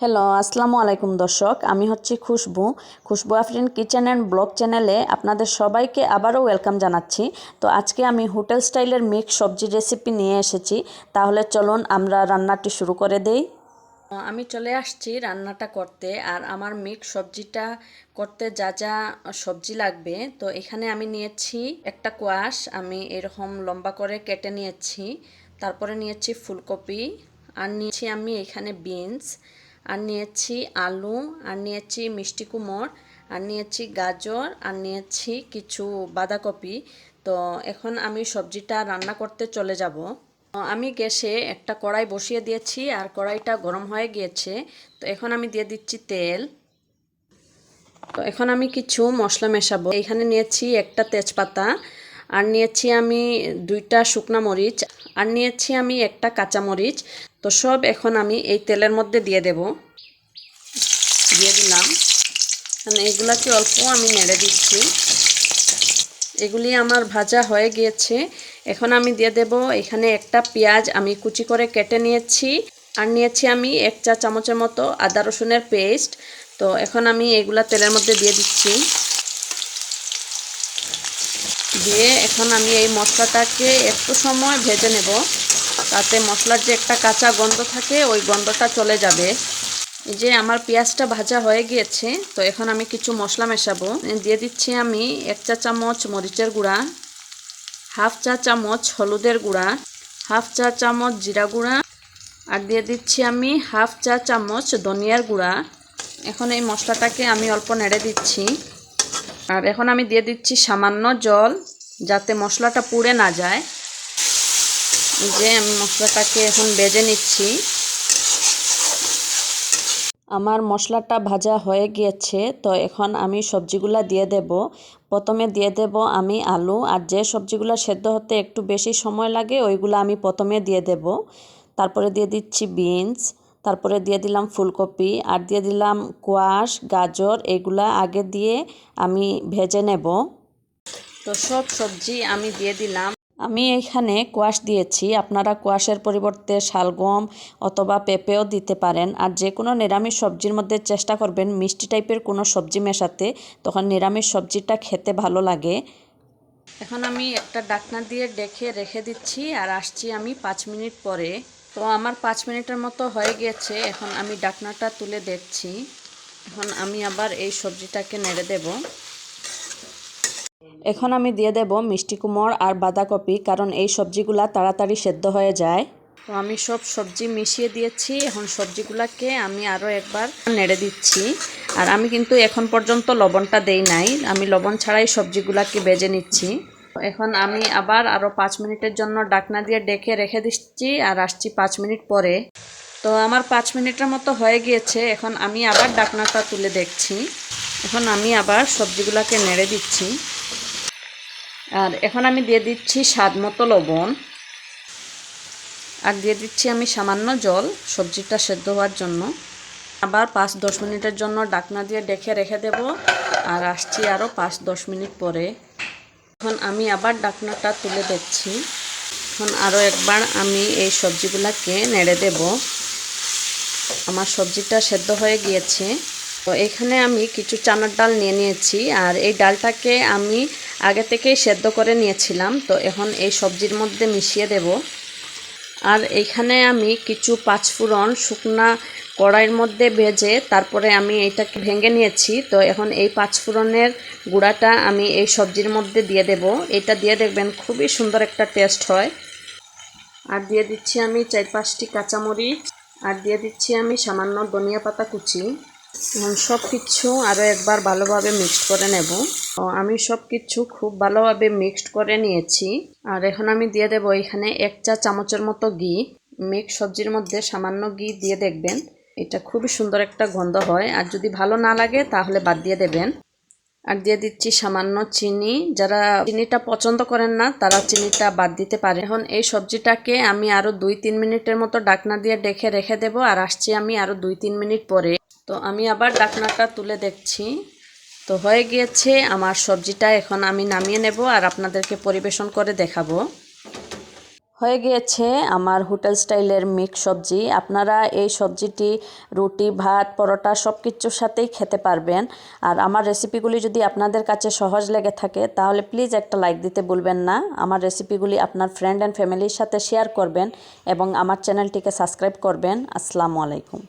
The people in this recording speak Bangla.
হ্যালো আসসালামু আলাইকুম দর্শক। আমি হচ্ছি Khushbu. Khushbu Afrin kitchen and blog চ্যানেলে আপনাদের সবাইকে আবারও ওয়েলকাম জানাচ্ছি। তো আজকে আমি হোটেল স্টাইলের মিক্স সবজি রেসিপি নিয়ে এসেছি। তাহলে চলুন আমরা রান্নাটি শুরু করে দেই। আমি চলে আসছি রান্নাটা করতে। আর আমার মিক্স সবজিটা করতে যা যা সবজি লাগবে। তো এখানে আমি নিয়েছি একটা কোয়াশ। আমি এরকম লম্বা করে কেটে নিয়েছি। তারপরে নিয়েছি ফুলকপি। আর নিয়েছি আমি এখানে বিনস। আর নিয়েছি আলু, আর নিয়েছি মিষ্টি কুমড়, আর নিয়েছি গাজর, আর নিয়েছি কিছু বাঁধাকপি। তো এখন আমি সবজিটা রান্না করতে চলে যাব। আমি গ্যাসে একটা কড়াই বসিয়ে দিয়েছি, আর কড়াইটা গরম হয়ে গিয়েছে। তো এখন আমি দিয়ে দিচ্ছি তেল। তো এখন আমি কিছু মশলা মেশাবো। এখানে নিয়েছি একটা তেজপাতা, আর নিয়েছি আমি দুইটা শুকনা মরিচ, আর নিয়েছি আমি একটা কাঁচা মরিচ তো সব এখন আমি এই তেলের মধ্যে দিয়ে দেব। দিয়ে দিলাম। মানে এগুলাকে অল্প আমি নেড়ে দিচ্ছি। এগুলি আমার ভাজা হয়ে গিয়েছে। এখন আমি দিয়ে দেব এখানে একটা পেঁয়াজ আমি কুচি করে কেটে নিয়েছি। আর নিয়েছি আমি এক চা চামচের মতো আদা রসুনের পেস্ট। তো এখন আমি এগুলা তেলের মধ্যে দিয়ে দিচ্ছি। দিয়ে এখন আমি এই মশলাটাকে একটু সময় ভেজে নেব। তাতে মশলার যে একটা কাঁচা গন্ধ থাকে, ওই গন্ধটা চলে যাবে। যে আমার পেঁয়াজটা ভাজা হয়ে গিয়েছে, তো এখন আমি কিছু মশলা মেশাবো। দিয়ে দিচ্ছি আমি এক চা চামচ মরিচের গুঁড়া, হাফ চা চামচ হলুদের গুঁড়া, হাফ চা চামচ জিরা গুঁড়া, আর দিয়ে দিচ্ছি আমি হাফ চা চামচ ধনিয়ার গুঁড়া। এখন এই মশলাটাকে আমি অল্প নেড়ে দিচ্ছি। আর এখন আমি দিয়ে দিচ্ছি সামান্য জল, যাতে মশলাটা পুড়ে না যায়। যে আমি মশলাটাকে এখন বেজে নিচ্ছি। আমার মশলাটা ভাজা হয়ে গিয়েছে, তো এখন আমি সবজিগুলা দিয়ে দেব। প্রথমে দিয়ে দেব আমি আলু, আর যে সবজিগুলো সেদ্ধ হতে একটু বেশি সময় লাগে, ওইগুলো আমি প্রথমে দিয়ে দেব। তারপরে দিয়ে দিচ্ছি বিনস, তারপরে দিয়ে দিলাম ফুলকপি, আর দিয়ে দিলাম কোয়াশ, গাজর, এগুলা আগে দিয়ে আমি ভেজে নেব। তো সব সবজি আমি দিয়ে দিলাম। আমি এখানে কোয়াশ দিয়েছি। আপনারা কোয়াশের পরিবর্তে শালগম অথবা পেঁপেও দিতে পারেন। আর যে কোনো নিরামিষ সবজির মধ্যে চেষ্টা করবেন মিষ্টি টাইপের কোনো সবজি মেশাতে। তখন নিরামিষ সবজিটা খেতে ভালো লাগে। এখন আমি একটা ডাকনা দিয়ে ডেকে রেখে দিচ্ছি আর আসছি আমি পাঁচ মিনিট পরে। তো আমার পাঁচ মিনিটের মতো হয়ে গিয়েছে এখন আমি ডাকনাটা তুলে দেখছি। এখন আমি আবার এই সবজিটাকে নেড়ে দেব। এখন আমি দিয়ে দেব মিষ্টি কুমড় আর বাঁধাকপি, কারণ এই সবজিগুলা তাড়াতাড়ি সেদ্ধ হয়ে যায়। তো আমি সব সবজি মিশিয়ে দিয়েছি। এখন সবজিগুলাকে আমি আরও একবার নেড়ে দিচ্ছি। আর আমি কিন্তু এখন পর্যন্ত লবণটা দেই নাই। আমি লবণ ছাড়াই সবজিগুলাকে বেজে নিচ্ছি। এখন আমি আবার আরও পাঁচ মিনিটের জন্য ডাকনা দিয়ে ডেকে রেখে দিচ্ছি আর আসছি পাঁচ মিনিট পরে। তো আমার পাঁচ মিনিটের মতো হয়ে গিয়েছে। এখন আমি আবার ডাকনাটা তুলে দেখছি। এখন আমি আবার সবজিগুলোকে নেড়ে দিচ্ছি। আর এখন আমি দিয়ে দিচ্ছি স্বাদ মতো লবণ। আর দিয়ে দিচ্ছি আমি সামান্য জল, সবজিটা সেদ্ধ হওয়ার জন্য। আবার পাঁচ দশ মিনিটের জন্য ডাকনা দিয়ে ডেকে রেখে দেব। আর আসছি আরও পাঁচ দশ মিনিট পরে। এখন আমি আবার ডাকনাটা তুলে দেখছি এখন আরও একবার আমি এই সবজিগুলোকে নেড়ে দেব। আমার সবজিটা সেদ্ধ হয়ে গিয়েছে। তো এখানে আমি কিছু চানার ডাল নিয়ে নিয়েছি। আর এই ডালটাকে আমি আগে থেকেই সেদ্ধ করে নিয়েছিলাম, তো এখন এই সবজির মধ্যে মিশিয়ে দেব। আর এইখানে আমি কিছু পাঁচফোড়ন শুকনা কড়াইয়ের মধ্যে ভেজে তারপরে আমি এটাকে ভেঙে নিয়েছি, তো এখন এই পাঁচফোড়নের গুঁড়াটা আমি এই সবজির মধ্যে দিয়ে দেব। এটা দিয়ে দেখবেন খুবই সুন্দর একটা টেস্ট হয়। আর দিয়ে দিচ্ছি আমি চার পাঁচটি কাঁচামরিচ, আর দিয়ে দিচ্ছি আমি সামান্য ধনিয়া পাতা কুচি। সব কিছু আরও একবার ভালোভাবে মিক্সড করে নেব। আমি সব কিছু খুব ভালোভাবে মিক্সড করে নিয়েছি। আর এখন আমি দিয়ে দেবো এখানে এক চা চামচের মতো ঘি। মিক্স সবজির মধ্যে সামান্য ঘি দিয়ে দেখবেন, এটা খুবই সুন্দর একটা গন্ধ হয়। আর যদি ভালো না লাগে, তাহলে বাদ দিয়ে দেবেন। আর দিয়ে দিচ্ছি সামান্য চিনি। যারা চিনিটা পছন্দ করেন না, তারা চিনিটা বাদ দিতে পারে এখন এই সবজিটাকে আমি আরও দুই তিন মিনিটের মতো ডাকনা দিয়ে ডেকে রেখে দেবো। আর আসছি আমি আরও দুই তিন মিনিট পরে। তো আমি আবার ডাকনাটা তুলে দেখছি। তো হয়ে গিয়েছে, আমার সবজিটা এখন আমি নামিয়ে নেব আর আপনাদেরকে পরিবেশন করে দেখাবো। হয়ে গিয়েছে আমার হোটেল স্টাইলের মিক্স সবজি। আপনারা এই সবজিটি, রুটি, ভাত, পরোটা সব কিছুর সাথেই খেতে পারবেন। আর আমার রেসিপিগুলি যদি আপনাদের কাছে সহজ লেগে থাকে, তাহলে প্লিজ একটা লাইক দিতে ভুলবেন না। আমার রেসিপিগুলি আপনার ফ্রেন্ড অ্যান্ড ফ্যামিলির সাথে শেয়ার করবেন এবং আমার চ্যানেলটিকে সাবস্ক্রাইব করবেন। আসসালামু আলাইকুম।